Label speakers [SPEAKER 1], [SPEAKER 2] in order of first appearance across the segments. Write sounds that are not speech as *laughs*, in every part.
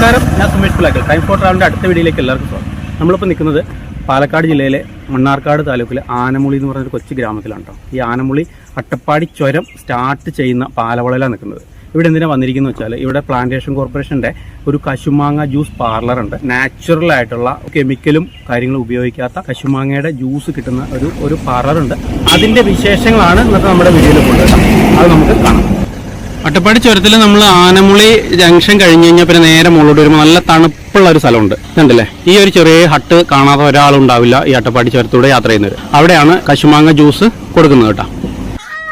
[SPEAKER 1] നമസ്കാരം. ഞാൻ Sumesh Pulakkal time for ട്രാവലിന്റെ അടുത്ത വീഡിയോയിലേക്ക് എല്ലാവർക്കും സ്വാഗതം. നമ്മളിപ്പോൾ നിൽക്കുന്നത് പാലക്കാട് ജില്ലയിലെ മണ്ണാർക്കാട് താലൂക്കിലെ ആനമുളി എന്ന് പറഞ്ഞൊരു കൊച്ചു ഗ്രാമത്തിലാണ് കേട്ടോ ഈ ആനമുളി അട്ടപ്പാടി ചുരം സ്റ്റാർട്ട് ചെയ്യുന്ന പാലവളയിലാണ് നിൽക്കുന്നത്. ഇവിടെ എന്തിനാണ് വന്നിരിക്കുന്നത് വെച്ചാൽ ഇവിടെ പ്ലാന്റേഷൻ കോർപ്പറേഷന്റെ ഒരു കശുമാങ്ങ ജ്യൂസ് പാർലറുണ്ട് നാച്ചുറൽ ആയിട്ടുള്ള കെമിക്കലും കാര്യങ്ങളും ഉപയോഗിക്കാത്ത കശുമാങ്ങയുടെ ജ്യൂസ് കിട്ടുന്ന ഒരു ഒരു പാർലറുണ്ട് അതിന്റെ വിശേഷങ്ങളാണ് ഇന്നത്തെ നമ്മുടെ വീഡിയോയിൽ കൊണ്ടുവരാം അത് നമുക്ക് കാണാം. അട്ടപ്പാടി ചുരത്തിൽ നമ്മൾ ആനമുളി ജംഗ്ഷൻ കഴിഞ്ഞ് കഴിഞ്ഞാൽ പിന്നെ നേരെ മുകളിലോട്ട് വരുമ്പോൾ നല്ല തണുപ്പുള്ള ഒരു സ്ഥലമുണ്ട്. കണ്ടില്ലേ ഈ ഒരു ചെറിയ ഹട്ട് കാണാതെ ഒരാളുണ്ടാവില്ല ഈ അട്ടപ്പാടി ചുരത്തൂടെ യാത്ര ചെയ്യുന്നത്. അവിടെയാണ് കശുമാങ്ങ ജ്യൂസ് കൊടുക്കുന്നത് കേട്ടോ.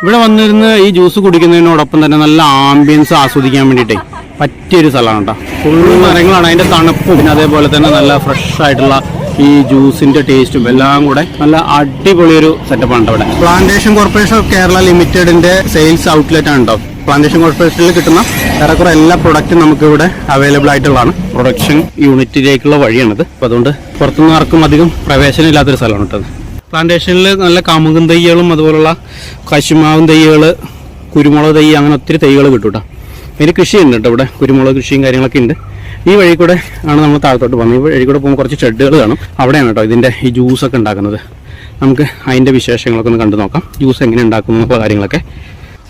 [SPEAKER 1] ഇവിടെ വന്നിരുന്ന് ഈ ജ്യൂസ് കുടിക്കുന്നതിനോടൊപ്പം തന്നെ നല്ല ആംബിയൻസ് ആസ്വദിക്കാൻ വേണ്ടിയിട്ടേ പറ്റിയൊരു സ്ഥലമാണ് കേട്ടോ. ഫുള്ള് മരങ്ങളാണ് അതിന്റെ തണുപ്പും പിന്നെ അതേപോലെ തന്നെ നല്ല ഫ്രഷ് ആയിട്ടുള്ള ഈ ജ്യൂസിന്റെ ടേസ്റ്റും എല്ലാം കൂടെ നല്ല അടിപൊളിയൊരു സെറ്റപ്പാണ് ഇവിടെ പ്ലാന്റേഷൻ കോർപ്പറേഷൻ ഓഫ് കേരള ലിമിറ്റഡിന്റെ സെയിൽസ് ഔട്ട്ലെറ്റ് ആണ് കേട്ടോ പ്ലാന്റേഷൻ കോർപ്പറേഷനിൽ കിട്ടുന്ന ഏറെക്കുറെ എല്ലാ പ്രൊഡക്റ്റും നമുക്ക് ഇവിടെ അവൈലബിൾ ആയിട്ടുള്ളതാണ്. പ്രൊഡക്ഷൻ യൂണിറ്റിലേക്കുള്ള വഴിയാണിത്. അപ്പോൾ അതുകൊണ്ട് പുറത്തുനിന്ന് ആർക്കും അധികം പ്രവേശനം ഇല്ലാത്തൊരു സ്ഥലമാണ് കേട്ടത് പ്ലാന്റേഷനിൽ നല്ല കാമുകും തൈകളും അതുപോലുള്ള കശുമാവും തൈകൾ കുരുമുളക് തൈ അങ്ങനെ ഒത്തിരി തൈകൾ കിട്ടും കേട്ടോ. അതിന് കൃഷിയുണ്ട് കേട്ടോ ഇവിടെ. കുരുമുളക് കൃഷിയും കാര്യങ്ങളൊക്കെ ഉണ്ട്. ഈ വഴി കൂടെ ആണ് നമ്മൾ താഴത്തോട്ട് പോകുന്നത്. ഈ വഴി കൂടെ പോകുമ്പോൾ കുറച്ച് ഷെഡുകൾ കാണും. അവിടെയാണ് കേട്ടോ ഇതിന്റെ ഈ ജ്യൂസൊക്കെ ഉണ്ടാക്കുന്നത്. നമുക്ക് അതിന്റെ വിശേഷങ്ങളൊക്കെ ഒന്ന് കണ്ടു നോക്കാം. ജ്യൂസ് എങ്ങനെ ഉണ്ടാക്കുന്നു എന്നുള്ള കാര്യങ്ങളൊക്കെ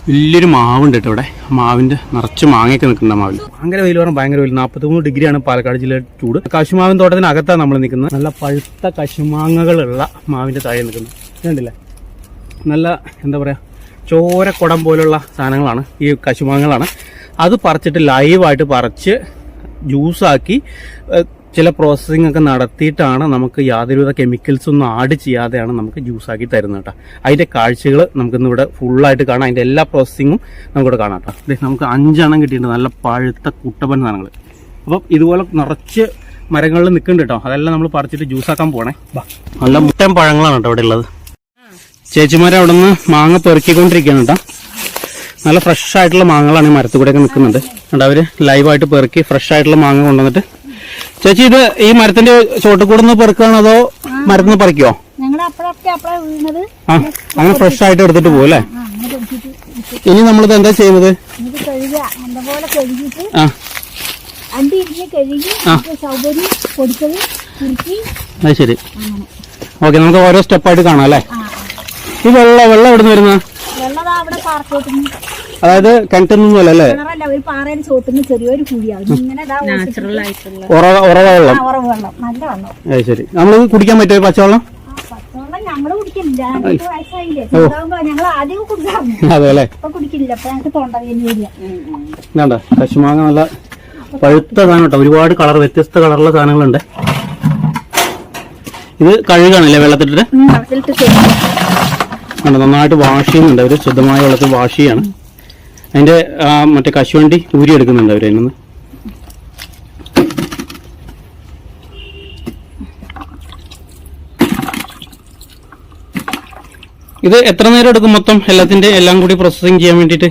[SPEAKER 1] വലിയൊരു മാവുണ്ട് കേട്ടോ ഇവിടെ. മാവിന്റെ നിറച്ച് മാങ്ങയൊക്കെ നിൽക്കുന്ന മാവിൽ ഭയങ്കര വെയിൽ പറഞ്ഞാൽ ഭയങ്കര വെയിൽ. നാൽപ്പത്തി മൂന്ന് ഡിഗ്രിയാണ് പാലക്കാട് ജില്ലയുടെ ചൂട്. കശുമാവിൻ തോട്ടത്തിനകത്താണ് നമ്മൾ നിൽക്കുന്നത്. നല്ല പഴുത്ത കശുമാങ്ങകളുള്ള മാവിന്റെ താഴെ നിൽക്കുന്നത്. കണ്ടില്ലേ? നല്ല എന്താ പറയുക ചോരക്കുടം പോലുള്ള സാധനങ്ങളാണ് ഈ കശുമാങ്ങകളാണ്. അത് പറിച്ചിട്ട് ലൈവായിട്ട് പറിച്ച് ജ്യൂസാക്കി ചില പ്രോസസ്സിംഗ് ഒക്കെ നടത്തിയിട്ടാണ് നമുക്ക് യാതൊരുവിധ കെമിക്കൽസ് ഒന്നും ആഡ് ചെയ്യാതെയാണ് നമുക്ക് ജ്യൂസ് ആക്കി തരുന്നത് കേട്ടോ അതിന്റെ കാഴ്ചകൾ നമുക്കിന്ന് ഇവിടെ ഫുള്ളായിട്ട് കാണാം. അതിന്റെ എല്ലാ പ്രോസസ്സിങ്ങും നമുക്കിവിടെ കാണാം കേട്ടോ നമുക്ക് അഞ്ചെണ്ണം കിട്ടിയിട്ടുണ്ട്. നല്ല പഴുത്ത കുട്ടപ്പൻ സാധനങ്ങൾ അപ്പം ഇതുപോലെ നിറച്ച് മരങ്ങളിൽ നിൽക്കുന്നുണ്ട് കേട്ടോ അതെല്ലാം നമ്മൾ പറിച്ചിട്ട് ജ്യൂസാക്കാൻ പോണേ. ബാ. നല്ല മുട്ടൻ പഴങ്ങളാണ് കേട്ടോ ഇവിടെ ഉള്ളത്. ചേച്ചിമാരെ അവിടെ നിന്ന് മാങ്ങ പെറുക്കിക്കൊണ്ടിരിക്കുകയാണ് കേട്ടോ നല്ല ഫ്രഷ് ആയിട്ടുള്ള മാങ്ങകളാണ് ഈ മരത്തിൽ കൂടെയൊക്കെ നിൽക്കുന്നുണ്ട് അവർ ലൈവായിട്ട് പെറുക്കി ഫ്രഷ് ആയിട്ടുള്ള മാങ്ങ കൊണ്ടുവന്നിട്ട് ചേച്ചി ഇത് ഈ മരത്തിന്റെ ചോട്ടിൽ കൂടെ നിന്ന് പെറുക്കുകയാണോ അതോ മരത്തിൽ നിന്ന്
[SPEAKER 2] അപ്പഴൊക്കെ
[SPEAKER 1] ആ അങ്ങനെ ഫ്രഷ് ആയിട്ട് എടുത്തിട്ട് പോകും അല്ലേ? ഇനി നമ്മളിത് എന്താ ചെയ്യുന്നത്? അത് ശരി. ഓക്കെ നമുക്ക് ഓരോ സ്റ്റെപ്പായിട്ട് കാണാം അല്ലേ? ഈ വെള്ളം വെള്ളം എവിടെ നിന്ന്
[SPEAKER 2] പാറത്തോട്ടുനിന്ന്
[SPEAKER 1] അതായത് കിണറ്റൊന്നുമല്ല അല്ലേ
[SPEAKER 2] കിണറല്ല ഒരു ചെറിയൊരു കുഴിയാണ്. ഇങ്ങനെ നാച്ചുറൽ ആയിട്ടുള്ള
[SPEAKER 1] ഉറവ വെള്ളം
[SPEAKER 2] ഉറവ് വെള്ളം നല്ല വെള്ളം.
[SPEAKER 1] അത് ശരി. നമ്മൾ കുടിക്കാൻ പറ്റുമോ പച്ചവെള്ളം?
[SPEAKER 2] ആ പച്ചവെള്ളം ഞങ്ങൾ കുടിക്കില്ല. ഞങ്ങൾക്ക് വയസ്സായില്ലേ. ചെറുതാകുമ്പോ ഞങ്ങൾ ആദ്യം കുടിക്കാറുണ്ട്. *laughs*
[SPEAKER 1] അതെ അല്ലേ?
[SPEAKER 2] ഇപ്പൊ കുടിക്കില്ല. അപ്പൊ ഞങ്ങൾക്ക് തൊണ്ടവേദന വരിക.
[SPEAKER 1] ഇതാണ്ട? കശുമാങ്ങ നല്ല പഴുത്ത സാധനം കേട്ടോ. ഒരുപാട് കളർ വ്യത്യസ്ത കളറുള്ള സാധനങ്ങളുണ്ട്. ഇത് കഴുകാണല്ലേ വെള്ളത്തിട്ടിട്ട് കണ്ടോ നന്നായിട്ട് വാഷ് ചെയ്യുന്നുണ്ട്. ഒരു ശുദ്ധമായ വെള്ളത്തിൽ വാഷ് ചെയ്യാണ്. അതിന്റെ ആ, മറ്റേ കശുവണ്ടി ഊരി എടുക്കുന്നുണ്ട് അവർ അതിനൊന്ന് ഇത് എത്ര നേരം എടുക്കും മൊത്തം എല്ലാത്തിന്റെ എല്ലാം കൂടി പ്രോസസ്സിങ് ചെയ്യാൻ വേണ്ടിട്ട്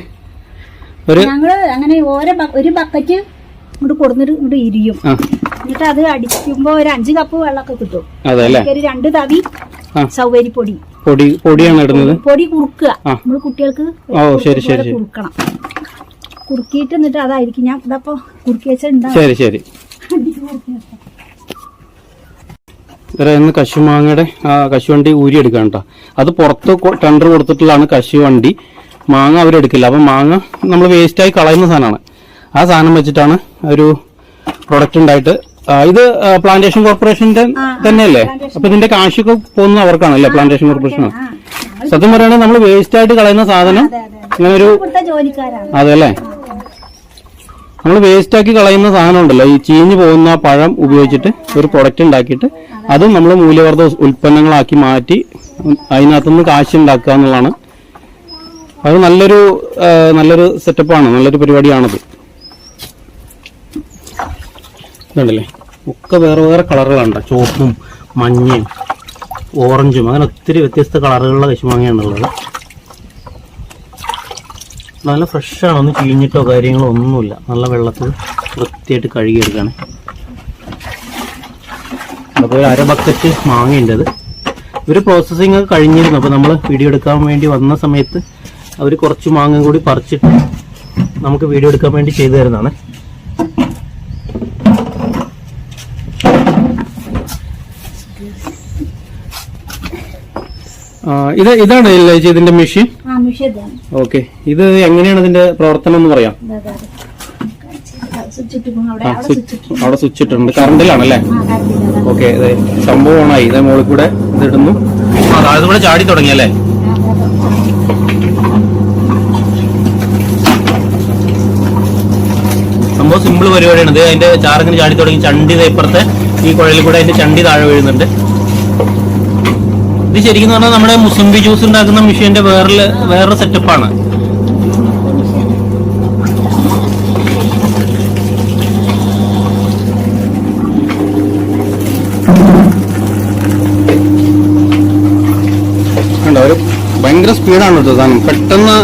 [SPEAKER 1] ഒരു
[SPEAKER 2] ഞങ്ങൾ അങ്ങനെ ഓരോ ഒരു ബക്കറ്റ് ഇങ്ങോട്ട് കൊടുത്തിട്ട് ഇങ്ങോട്ട് ഇരിയും. എന്നിട്ട് അത് അടിക്കുമ്പോ ഒരു അഞ്ച് കപ്പ് വെള്ളമൊക്കെ കിട്ടും. ഒരു രണ്ട് തവി സൗകര്യപ്പൊടി.
[SPEAKER 1] പൊടി പൊടിയാണ് ഇടുന്നത്?
[SPEAKER 2] പൊടി കുറുക്കുക. നമ്മൾ കുട്ടികൾക്ക്
[SPEAKER 1] ഓ ശരി ശരി ശരി.
[SPEAKER 2] കുറുക്കണം. കുറുക്കിയിട്ട് എന്നിട്ട് അതായിരിക്കും. ഞാൻ ഇതപ്പോ കുറുക്കി വെച്ചാൽ
[SPEAKER 1] ശരി ശരി. ഇന്ന് കശുമാങ്ങയുടെ ആ കശുവണ്ടി ഊരി എടുക്കാൻ കേട്ടോ അത് പുറത്ത് ടെൻഡർ കൊടുത്തിട്ടുള്ളതാണ് കശുവണ്ടി. മാങ്ങ അവരെടുക്കില്ല. അപ്പം മാങ്ങ നമ്മൾ വേസ്റ്റായി കളയുന്ന സാധനമാണ്. ആ സാധനം വെച്ചിട്ടാണ് ഒരു പ്രൊഡക്റ്റ് ഉണ്ടായിട്ട് ഇത് പ്ലാന്റേഷൻ കോർപ്പറേഷന്റെ തന്നെയല്ലേ? അപ്പൊ ഇതിന്റെ കാശൊക്കെ പോകുന്നത് അവർക്കാണല്ലേ പ്ലാന്റേഷൻ
[SPEAKER 2] ഞങ്ങൾ
[SPEAKER 1] സത്യം പറയുകയാണെങ്കിൽ നമ്മൾ വേസ്റ്റ് ആയിട്ട് കളയുന്ന സാധനം
[SPEAKER 2] ഇങ്ങനൊരു അതെ
[SPEAKER 1] അല്ലേ നമ്മൾ വേസ്റ്റ് ആക്കി കളയുന്ന സാധനം ഉണ്ടല്ലോ ഈ ചീഞ്ഞു പോകുന്ന പഴം ഉപയോഗിച്ചിട്ട് ഒരു പ്രൊഡക്റ്റ് ഉണ്ടാക്കിയിട്ട് അതും നമ്മൾ മൂല്യവർദ്ധ ഉൽപ്പന്നങ്ങളാക്കി മാറ്റി അതിനകത്തുനിന്ന് കാശ് ഉണ്ടാക്കുക എന്നുള്ളതാണ്. അത് നല്ലൊരു നല്ലൊരു സെറ്റപ്പാണ് നല്ലൊരു പരിപാടിയാണത്. ഇതുണ്ടല്ലേ ഒക്കെ വേറെ വേറെ കളറുകളുണ്ട് ചുവപ്പും മഞ്ഞയും ഓറഞ്ചും അങ്ങനെ ഒത്തിരി വ്യത്യസ്ത കളറുകളുള്ള കശുമാങ്ങയാണുള്ളത് നല്ല ഫ്രഷാണ് ഒന്ന് ചീഞ്ഞിട്ടോ കാര്യങ്ങളോ ഒന്നുമില്ല. നല്ല വെള്ളത്തിൽ വൃത്തിയായിട്ട് കഴുകിയെടുക്കുകയാണ് അപ്പോൾ ഒരു അര ബക്കറ്റ് മാങ്ങയുണ്ട് അത് ഇവർ പ്രോസസ്സിങ് ഒക്കെ കഴിഞ്ഞിരുന്നു. അപ്പോൾ നമ്മൾ വീഡിയോ എടുക്കാൻ വേണ്ടി വന്ന സമയത്ത് അവർ കുറച്ച് മാങ്ങ കൂടി പറിച്ചിട്ട് നമുക്ക് വീഡിയോ എടുക്കാൻ വേണ്ടി ചെയ്തു തരുന്നതാണ്. ഇത് ഇതാണ് ഇതിന്റെ മെഷീൻ ഓക്കെ ഇത് എങ്ങനെയാണ് ഇതിന്റെ പ്രവർത്തനം എന്ന് പറയാം?
[SPEAKER 2] ഇതാ, ഇതാ, ഇതാ. അവിടെ
[SPEAKER 1] സ്വിച്ച് ഇട്ടിട്ടുണ്ട് കറണ്ടിലാണല്ലേ. ഓക്കെ സംഭവം ഓണായി. ഇതേ മുകളിൽ കൂടെ ഇതിടുന്നു ഇടുന്നു. കൂടെ ചാടി തുടങ്ങിയല്ലേ. സംഭവം സിമ്പിൾ പരിപാടിയാണ്. ഇത് അതിന്റെ ചാർജിന് ചാടി തുടങ്ങി. ചണ്ടി ഇപ്പുറത്തെ. ഈ കുഴലിൽ കൂടെ അതിന്റെ ചണ്ടി താഴെ വീഴുന്നുണ്ട്. ഇത് ശരിക്കും പറഞ്ഞാൽ നമ്മുടെ മുസംബി ജ്യൂസ് ഉണ്ടാക്കുന്ന മെഷീന്റെ വേറെ വേറൊരു സെറ്റപ്പാണ്. ഒരു ഭയങ്കര സ്പീഡാണ് കേട്ടോ സാധനം. പെട്ടെന്ന്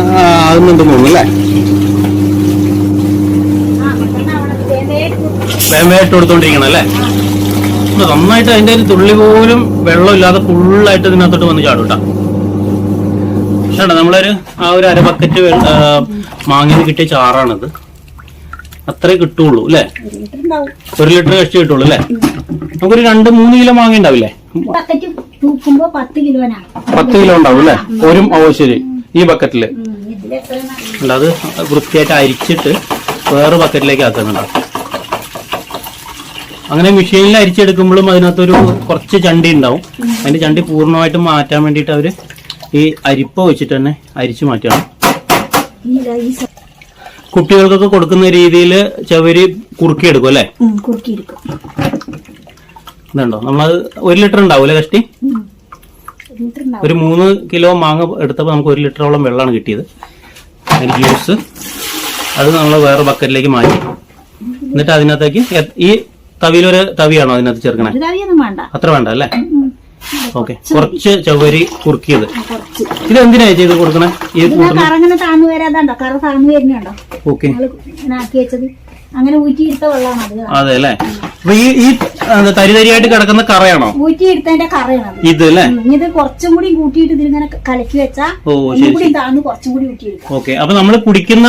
[SPEAKER 1] ആകുന്നുണ്ട് തോന്നുന്നു അല്ലേ?
[SPEAKER 2] കൊടുക്കും.
[SPEAKER 1] കൊടുത്തോണ്ടിരിക്കണം അല്ലേ? നന്നായിട്ട് അതിന്റെ ഒരു തുള്ളി പോലും വെള്ളമില്ലാതെ ഫുള്ളായിട്ട് ഇതിനകത്തോട്ട് വന്ന് ചാടും കേട്ടോ നമ്മളൊരു ആ ഒരു അര ബക്കറ്റ് മാങ്ങിന് കിട്ടിയ ചാറാണിത്. അത്രേ കിട്ടുള്ളൂ അല്ലേ?
[SPEAKER 2] ഒരു ലിറ്റർ
[SPEAKER 1] കഷ്ടി കിട്ടുള്ളൂ അല്ലേ? നമുക്കൊരു രണ്ട് മൂന്ന് കിലോ മാങ്ങ ഉണ്ടാവില്ലേ?
[SPEAKER 2] പത്ത്
[SPEAKER 1] കിലോ ഉണ്ടാവും അല്ലേ? ഒരു ഓ ശരി. ഈ ബക്കറ്റിൽ അത് വൃത്തിയായിട്ട് അരിച്ചിട്ട് വേറെ ബക്കറ്റിലേക്ക് ആക്കുന്നുണ്ട്. അങ്ങനെ മെഷീനിൽ അരിച്ചെടുക്കുമ്പോഴും അതിനകത്തൊരു കുറച്ച് ചണ്ടി ഉണ്ടാവും. അതിന്റെ ചണ്ടി പൂർണമായിട്ടും മാറ്റാൻ വേണ്ടിയിട്ട് അവർ ഈ അരിപ്പ വെച്ചിട്ട് തന്നെ അരിച്ചു മാറ്റണം കുട്ടികൾക്കൊക്കെ കൊടുക്കുന്ന രീതിയിൽ ചവര് കുറുക്കിയെടുക്കും അല്ലേ? ഇതുണ്ടോ? നമ്മളത് ഒരു ലിറ്റർ ഉണ്ടാവൂല്ലേ കഷ്ടി?
[SPEAKER 2] ഒരു
[SPEAKER 1] മൂന്ന് കിലോ മാങ്ങ എടുത്തപ്പോൾ നമുക്ക് ഒരു ലിറ്ററോളം വെള്ളമാണ് കിട്ടിയത്. അതിന് ജ്യൂസ് അത് നമ്മൾ വേറെ ബക്കറ്റിലേക്ക് മാറ്റി. എന്നിട്ട് അതിനകത്തേക്ക് ഈ തവിയിലൊരു തവിയാണോ അതിനകത്ത് ചേർക്കണേ?
[SPEAKER 2] തവിയൊന്നും വേണ്ട.
[SPEAKER 1] അത്ര വേണ്ട അല്ലേ ഓക്കെ. കുറച്ച് ചവരി കുറുക്കിയത്. ഇത് എന്തിനാ ചെയ്ത് കൊടുക്കണേ? ഈ
[SPEAKER 2] കറങ്ങനെ താന്നു വരാതാണ്ടോ കറ താന്നു വരുന്നുണ്ടോ
[SPEAKER 1] ഓക്കെ
[SPEAKER 2] അങ്ങനെ ഊറ്റിയെടുത്ത വെള്ളമാണ് അത്
[SPEAKER 1] അതെ അല്ലേ അപ്പൊ ഈ ഈ എന്താ, തരി തരിയായിട്ട് കിടക്കുന്ന കറയാണോ?
[SPEAKER 2] ഊറ്റിയെടുത്തതിന്റെ കറയാണ് അത്
[SPEAKER 1] ഇത് അല്ലേ
[SPEAKER 2] ഉം, ഇത് കുറച്ചും കൂടി കൂട്ടിയിട്ട് ഇതിലിങ്ങനെ കലക്കി വെച്ചാ
[SPEAKER 1] ഓ
[SPEAKER 2] ഒന്നും
[SPEAKER 1] ശരി
[SPEAKER 2] കൂടി താന്ന് കുറച്ചും കൂടി ഊറ്റിയെടുക്കാം.
[SPEAKER 1] ഓക്കെ. അപ്പൊ നമ്മൾ കുടിക്കുന്ന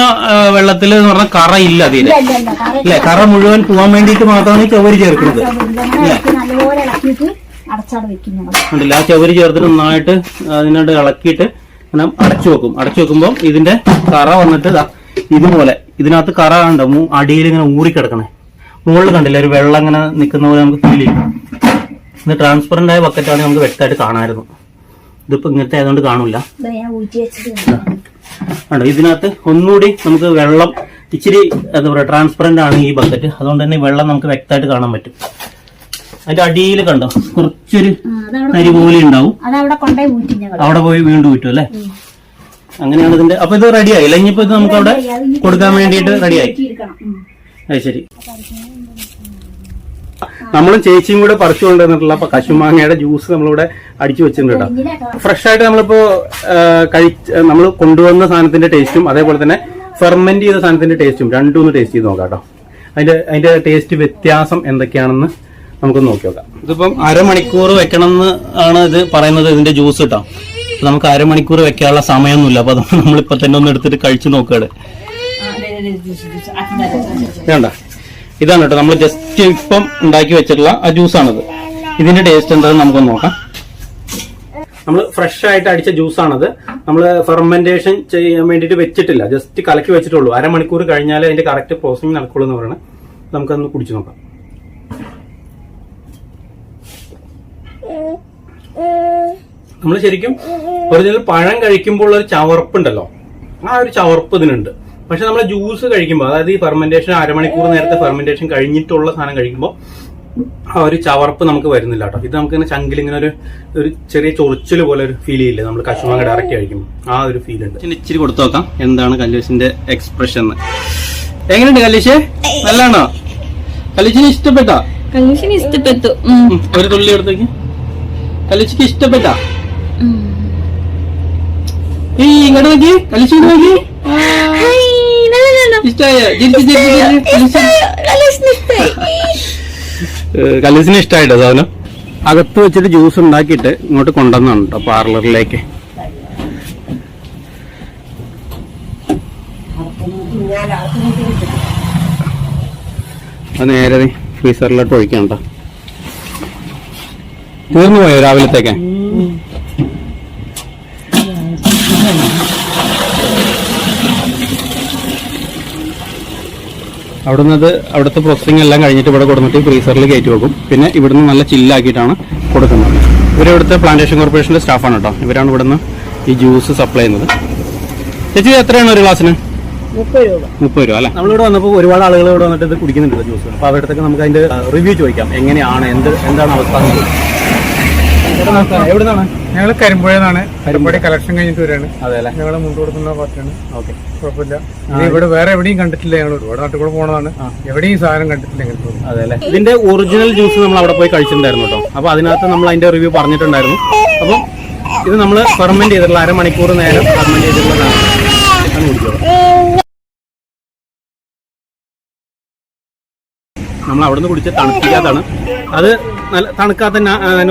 [SPEAKER 1] വെള്ളത്തിൽ എന്ന് പറഞ്ഞാൽ കറ ഇല്ല അതിലെ.
[SPEAKER 2] ഇല്ല ഇല്ല ഇല്ല. കറ
[SPEAKER 1] അല്ലെ? കറ മുഴുവൻ പോവാൻ വേണ്ടിട്ട് മാത്രമാണ് ഈ ചവരി ചേർക്കുന്നത്.
[SPEAKER 2] ഇങ്ങനെ ഇളക്കി നല്ലപോലെ ഇളക്കിയിട്ട് അടച്ചാട് വെക്കും ഞങ്ങൾ
[SPEAKER 1] ഉണ്ടല്ല? ആ ചവരി ചേർത്തിട്ട് നന്നായിട്ട് അതിനോട് ഇളക്കിയിട്ട് ഇങ്ങനെ അടച്ചു വെക്കും. അടച്ചു വെക്കുമ്പോൾ ഇതിന്റെ കറ വന്നിട്ട് ദാ ഇതുപോലെ ഇതിനകത്ത് കറ കണ്ടോ? അടിയിൽ ഇങ്ങനെ ഊറിക്കിടക്കണേ മുകളിൽ കണ്ടില്ല? ഒരു വെള്ളം ഇങ്ങനെ നിൽക്കുന്ന പോലെ നമുക്ക് ഫീൽ ചെയ്യും. ഇത് ട്രാൻസ്പെറന്റ് ആയ ബക്കറ്റാണ് നമുക്ക് വ്യക്തമായിട്ട് കാണാമായിരുന്നു. ഇതിപ്പോ ഇങ്ങനത്തെ ആയതുകൊണ്ട് കാണില്ല കണ്ടോ? ഇതിനകത്ത് ഒന്നുകൂടി നമുക്ക് വെള്ളം ഇച്ചിരി എന്താ പറയുക ട്രാൻസ്പെറന്റ് ആണ് ഈ ബക്കറ്റ് അതുകൊണ്ട് തന്നെ വെള്ളം നമുക്ക് വ്യക്തമായിട്ട് കാണാൻ പറ്റും. അതിന്റെ അടിയിൽ കണ്ടോ? കുറച്ചൊരു തരി പോലെ ഉണ്ടാവും. അവിടെ പോയി വീണ്ടും കിട്ടും അല്ലേ? അങ്ങനെയാണ് ഇതിന്റെ അപ്പൊ ഇത് റെഡിയായി അല്ലെങ്കിൽ ഇനിയിപ്പോ ഇത് നമുക്ക് അവിടെ കൊടുക്കാൻ വേണ്ടിയിട്ട് റെഡിയായി
[SPEAKER 2] ആയി.
[SPEAKER 1] അത് ശരി. നമ്മളും ചേച്ചിയും കൂടെ പറിച്ചു കൊണ്ടുവന്നിട്ടുള്ള അപ്പൊ കശുമാങ്ങയുടെ ജ്യൂസ് നമ്മളിവിടെ അടിച്ചു വെച്ചിട്ടുണ്ട് കേട്ടോ. ഫ്രഷ് ആയിട്ട് നമ്മളിപ്പോ കഴിച്ച് നമ്മൾ കൊണ്ടുവന്ന സാധനത്തിന്റെ ടേസ്റ്റും അതേപോലെ തന്നെ ഫെർമെന്റ് ചെയ്ത സാധനത്തിന്റെ ടേസ്റ്റും രണ്ടും ഒന്ന് ടേസ്റ്റ് ചെയ്ത് നോക്കാം കേട്ടോ. അതിന്റെ അതിന്റെ ടേസ്റ്റ് വ്യത്യാസം എന്തൊക്കെയാണെന്ന് നമുക്കൊന്ന് നോക്കി നോക്കാം. ഇതിപ്പം അരമണിക്കൂർ വെക്കണം എന്ന് ആണ് ഇത് പറയുന്നത് ഇതിന്റെ ജ്യൂസ് കേട്ടോ. നമുക്ക് അരമണിക്കൂർ വെക്കാനുള്ള സമയമൊന്നുമില്ല. അപ്പൊ അതുകൊണ്ട് നമ്മളിപ്പോ തന്നെ ഒന്ന് എടുത്തിട്ട് കഴിച്ചു നോക്കുകയാണ്. വേണ്ട. ഇതാണ് കേട്ടോ. നമ്മൾ ജസ്റ്റ് ഇപ്പം ഉണ്ടാക്കി വെച്ചിട്ടുള്ള ആ ജ്യൂസാണിത് ഇതിന്റെ ടേസ്റ്റ് എന്താണെന്ന് നമുക്കൊന്ന് നോക്കാം. നമ്മൾ ഫ്രഷ് ആയിട്ട് അടിച്ച ജ്യൂസാണത് നമ്മൾ ഫെർമെന്റേഷൻ ചെയ്യാൻ വേണ്ടിയിട്ട് വെച്ചിട്ടില്ല. ജസ്റ്റ് കലക്കി വെച്ചിട്ടുള്ളൂ. അരമണിക്കൂർ കഴിഞ്ഞാലേ അതിന്റെ കറക്റ്റ് പ്രോസസ്സിംഗ് നടക്കുള്ളൂ എന്ന് പറയുന്നത് നമുക്കതൊന്ന് കുടിച്ചു നോക്കാം. നമ്മൾ ശരിക്കും ഒറിജിനൽ പഴം കഴിക്കുമ്പോൾ ഒരു ചവർപ്പുണ്ടല്ലോ. ആ ഒരു ചവർപ്പ് ഇതിനുണ്ട്. പക്ഷെ നമ്മൾ ജ്യൂസ് കഴിക്കുമ്പോൾ അതായത് ഈ ഫെർമെന്റേഷൻ അരമണിക്കൂർ നേരത്തെ ഫെർമെന്റേഷൻ കഴിഞ്ഞിട്ടുള്ള സാധനം കഴിക്കുമ്പോൾ ആ ഒരു ചവർപ്പ് നമുക്ക് വരുന്നില്ല കേട്ടോ. ഇത് നമുക്ക് ഇങ്ങനെ ചങ്കിൽ ഇങ്ങനെ ഒരു ഒരു ചെറിയ ചൊറിച്ചൽ പോലെ ഒരു ഫീൽ ചെയ്യില്ലേ നമ്മൾ കശുമാങ്ങ ഡയറക്റ്റ് കഴിക്കുമ്പോൾ ആ ഒരു ഫീൽ ഉണ്ട്. ഇച്ചിരി ഇച്ചിരി കൊടുത്തു നോക്കാം. എന്താണ് കല്ലേശിന്റെ എക്സ്പ്രഷൻ എങ്ങനെയുണ്ട് കല്ലേശ് നല്ലതാണോ? കല്ലേശിന് ഇഷ്ടപ്പെട്ടോ?
[SPEAKER 3] കല്ലേശിന് ഇഷ്ടപ്പെട്ടു.
[SPEAKER 1] ഒരു തുള്ളി എടുത്തേക്ക്. കല്ലേശിക്ക് ഇഷ്ടപ്പെട്ടാ? ഈ ഇങ്ങോട്ട് നോക്കി. നോക്കി.
[SPEAKER 3] ഇഷ്ടായോ?
[SPEAKER 1] ഇഷ്ടമായിട്ടോ സാധനം? അകത്ത് വെച്ചിട്ട് ജ്യൂസ് ഉണ്ടാക്കിയിട്ട് ഇങ്ങോട്ട് കൊണ്ടുവന്നാണ് കേട്ടോ പാർലറിലേക്ക്. അത് നേരെ ഫ്രീസറിലോട്ട് ഒഴിക്കണം കേട്ടോ. തീർന്നു പോയോ രാവിലത്തേക്ക്? അവിടുന്ന് അത് അവിടുത്തെ പ്രോസസ്സിംഗ് എല്ലാം കഴിഞ്ഞിട്ട് ഇവിടെ കൊടുത്തിട്ട് ഫ്രീസറിൽ കയറ്റി വെക്കും. പിന്നെ ഇവിടുന്ന് നല്ല ചില്ലാക്കിയിട്ടാണ് കൊടുക്കുന്നത്. ഇവർ ഇവിടുത്തെ പ്ലാന്റേഷൻ കോർപ്പറേഷന്റെ സ്റ്റാഫാണ് കേട്ടോ ഇവരാണ് ഇവിടുന്ന് ഈ ജ്യൂസ് സപ്ലൈ ചെയ്യുന്നത്. ചേച്ചി എത്രയാണ് ഒരു ഗ്ലാസ്സിന്
[SPEAKER 2] മുപ്പത് രൂപ.
[SPEAKER 1] അല്ലേ? നമ്മളിവിടെ വന്നപ്പോൾ ഒരുപാട് ആളുകൾ ഇവിടെ വന്നിട്ട് ഇത് കുടിക്കുന്നുണ്ട് ജ്യൂസ് അപ്പോൾ അവരുടെ നമുക്ക് അതിന്റെ റിവ്യൂ ചോദിക്കാം. എങ്ങനെയാണ് എന്ത് എന്താണ് അവസ്ഥ? എവിടുന്നാണ്?
[SPEAKER 4] ഞങ്ങൾ കരിമ്പുഴന്നാണ് കരിമ്പുഴ. കളക്ഷൻ കഴിഞ്ഞിട്ട് വരികയാണ്. ഞങ്ങൾ മുണ്ട് കൊടുക്കുന്ന പാർട്ടിയാണ്.
[SPEAKER 1] ഓക്കെ.
[SPEAKER 4] കുഴപ്പമില്ല. ഇവിടെ വേറെ എവിടെയും കണ്ടിട്ടില്ല. ഞങ്ങൾ ഒരുപാട് നാട്ടിൽ കൂടെ പോണതാണ്. എവിടെയും സാധനം കണ്ടിട്ടില്ല
[SPEAKER 1] അതെ ഇതിന്റെ ഒറിജിനൽ ജ്യൂസ് നമ്മൾ അവിടെ പോയി കഴിച്ചിട്ടുണ്ടായിരുന്നു കേട്ടോ. അപ്പൊ അതിനകത്ത് നമ്മൾ അതിന്റെ റിവ്യൂ പറഞ്ഞിട്ടുണ്ടായിരുന്നു. അപ്പം ഇത് നമ്മൾ ഫെർമെന്റ് ചെയ്തിട്ടുള്ള അരമണിക്കൂർ നേരം ഫെർമെന്റ് ചെയ്തിട്ടുള്ളതാണ് അത് കുടിച്ചോളൂ. നമ്മൾ അവിടുന്ന് കുടിച്ച് കുടിച്ച തണുപ്പിക്കാത്തതാണ്. അത് നല്ല തണുക്കാത്ത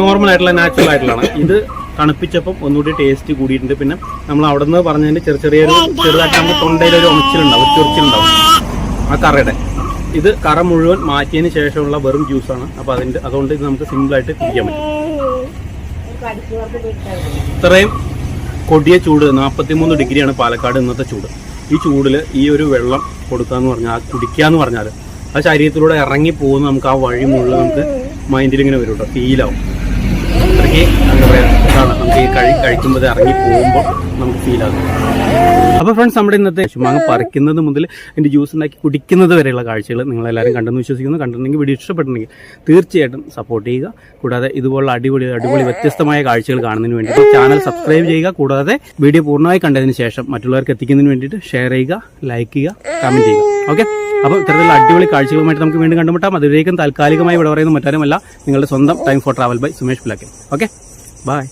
[SPEAKER 1] നോർമൽ ആയിട്ടുള്ള നാച്ചുറൽ ആയിട്ടുള്ളതാണ്. ഇത് തണുപ്പിച്ചപ്പം ഒന്നുകൂടി ടേസ്റ്റ് കൂടിയിട്ടുണ്ട്. പിന്നെ നമ്മൾ അവിടെ നിന്ന് പറഞ്ഞതിന്റെ ചെറിയ ചെറിയൊരു ചെറുതായിട്ട് നമുക്ക് ഒമിച്ചിലുണ്ടാവും ഒരു ചൊറിച്ചിലുണ്ടാവും. ആ കറയുടെ. ഇത് കറ മുഴുവൻ മാറ്റിയതിന് ശേഷമുള്ള വെറും ജ്യൂസാണ് അപ്പോൾ അതിന്റെ അതുകൊണ്ട് ഇത് നമുക്ക് സിമ്പിൾ ആയിട്ട് കുടിക്കാൻ പറ്റും. ഇത്രയും കൊടിയ ചൂട് നാൽപ്പത്തിമൂന്ന് ഡിഗ്രിയാണ് പാലക്കാട് ഇന്നത്തെ ചൂട്. ഈ ചൂടിൽ ഈ ഒരു വെള്ളം കൊടുക്കുക എന്ന് പറഞ്ഞാൽ കുടിക്കുക എന്ന് പറഞ്ഞാൽ ആ ശരീരത്തിലൂടെ ഇറങ്ങി പോകുന്ന നമുക്ക് ആ വഴി മുഴുവൻ നമുക്ക് മൈൻഡിൽ ഇങ്ങനെ വരും കേട്ടോ ഫീലാവും. അത്രയ്ക്ക് എന്താ പറയുക നമുക്ക് ഈ കഴി കഴിക്കുമ്പോൾ ഇറങ്ങി പോകുമ്പോൾ നമുക്ക് ഫീൽ ആകും. അപ്പോൾ ഫ്രണ്ട്സ് നമ്മുടെ ഇന്നത്തെ ചുമ്മാങ്ങ പറിക്കുന്നത് മുതൽ അതിന്റെ ജ്യൂസ് ഉണ്ടാക്കി കുടിക്കുന്നത് വരെയുള്ള കാഴ്ചകൾ നിങ്ങളെല്ലാവരും കണ്ടെന്ന് വിശ്വസിക്കുന്നു. കണ്ടിട്ടുണ്ടെങ്കിൽ വീഡിയോ ഇഷ്ടപ്പെട്ടിട്ടുണ്ടെങ്കിൽ തീർച്ചയായിട്ടും സപ്പോർട്ട് ചെയ്യുക. കൂടാതെ ഇതുപോലുള്ള അടിപൊളി അടിപൊളി വ്യത്യസ്തമായ കാഴ്ചകൾ കാണുന്നതിന് വേണ്ടി ചാനൽ സബ്സ്ക്രൈബ് ചെയ്യുക. കൂടാതെ വീഡിയോ പൂർണമായി കണ്ടതിന് ശേഷം മറ്റുള്ളവർക്ക് എത്തിക്കുന്നതിന് വേണ്ടിയിട്ട് ഷെയർ ചെയ്യുക ലൈക്ക് ചെയ്യുക കമന്റ് ചെയ്യുക. ഓക്കെ അപ്പോൾ ഇത്തരത്തിലുള്ള അടിപൊളി കാഴ്ചകളുമായിട്ട് നമുക്ക് വീണ്ടും കണ്ടുമുട്ടാം. അതിലേക്കും താൽക്കാലികമായി ഇവിടെ പറയുന്ന മറ്റാരുമല്ല. നിങ്ങളുടെ സ്വന്തം time for travel by Sumesh Pilakkal okay bye